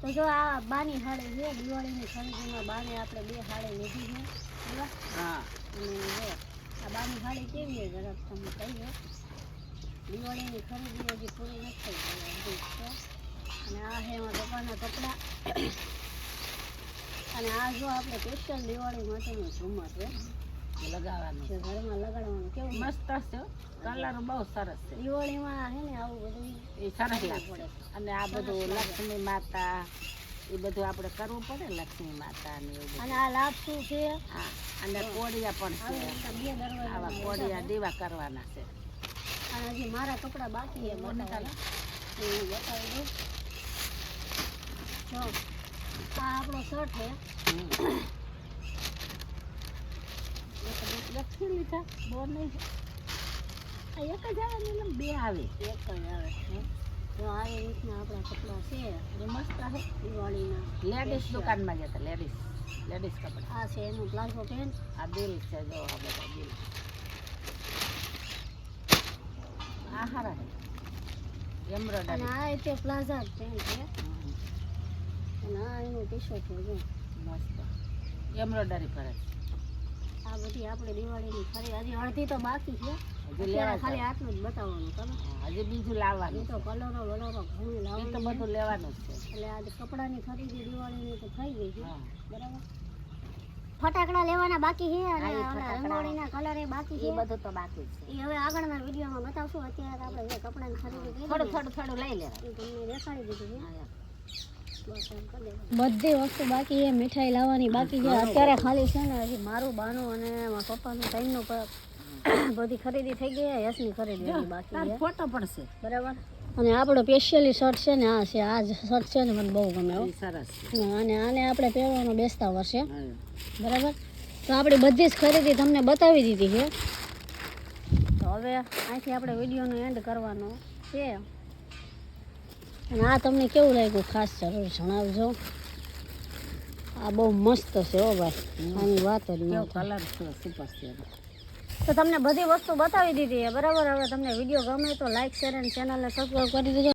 તો જો આ બાની હાડે છે દિવાળીની ખરીદીમાં બાને આપણે બે હાડે લીધી છે બરાબર? હા. અને આ બાની હાડે કેવી છે જરાક તમે કહીએ દિવાળીની ખરીદી હજી પૂરી નથી થઈ છે. અને આ છે એમાં પપ્પાના કપડાં. અને આ જો આપણે સ્પેશિયલ દિવાળી માટેનું ઝુમર છે. લગાવવાનું. ઘરમાં લગાડવાનું. કેવું? મસ્ત છે કલર બહુ સરસ છે. દિવાળીમાં હે ને આવું બધું એ સરસ અને આ બધું લક્ષ્મી માતા એ બધું આપણે કરવું પડે લક્ષ્મી માતા ને એવું અને આ લાભ શું છે. હા અને કોડિયા પણ છે. આવા કોડિયા દેવા કરવાના છે. અને હજી મારા કપડાં બાકી છે બતાવવાના. એ બતાવી? દઉં જો આ આપણો શર્ટ છે. લક્ષ્મી લીધા બહુ નહીં આ એક જ આવે ને એમ બે આવે. એક જ આવે તો આવી રીતના આપણા કપડાં છે. એ મસ્ત છે દિવાળીના લેડીઝ દુકાનમાં જતા લેડીઝ લેડીઝ કપડાં. આ છે એનું પ્લાઝો પેન્ટ. આ બિલ છે જો આ બધા બિલ. આ હારા છે એમ્બ્રોઇડરી આ તે પ્લાઝા પેન્ટ છે. અને આ એનું ટી શર્ટ છે. મસ્ત. એમ્બ્રોઇડરી કરે આ બધી આપણે દિવાળીની ખરી હજી અડધી તો બાકી છે. અત્યારે ખાલી આટલું જ બતાવવાનું તમે હજી બીજું લાવવાનું તો કલરો વલરો ઘણું લાવવાનું તો બધું લેવાનું જ છે. એટલે આજે કપડાની ખરીદી દિવાળીની તો થઈ ગઈ છે. બરાબર? ફટાકડા લેવાના બાકી છે અને. રંગોળીના કલર એ બાકી છે. બધું તો બાકી છે. એ હવે આગળના વિડીયોમાં બતાવશું. અત્યારે આપણે જે કપડાની ખરીદી કરી થોડું થોડું થોડું લઈ લેવા તમને દેખાડી દીધું છે. બધી વસ્તુ બાકી એ મીઠાઈ લાવવાની બાકી છે. અત્યારે ખાલી છે ને હજી મારું બાનું અને મારા પપ્પાનું ટાઈમનું બધી ખરીદી થઈ ગઈ છે યશની ખરીદી બાકી છે. ફોટો પડશે બરાબર? અને આપણો સ્પેશિયલી શર્ટ છે ને આ છે આ શર્ટ છે ને મને બહુ ગમે સરસ અને આને આપણે પહેરવાનો બેસતા વર્ષે. બરાબર? તો આપણી બધી જ ખરીદી તમને બતાવી દીધી છે. તો હવે અહીંથી આપણે વિડીયોનો એન્ડ કરવાનો છે. અને આ તમને કેવું લાગ્યું? ખાસ જરૂર જણાવજો. આ બહુ મસ્ત છે હો ભાઈ. આની વાત જ ન કેવો કલર છે? સુપર છે. તો તમને બધી વસ્તુ બતાવી દીધી બરાબર? હવે તમને વીડિયો ગમે તો લાઈક શેર અને ચેનલને સબસ્ક્રાઈબ કરી દેજો.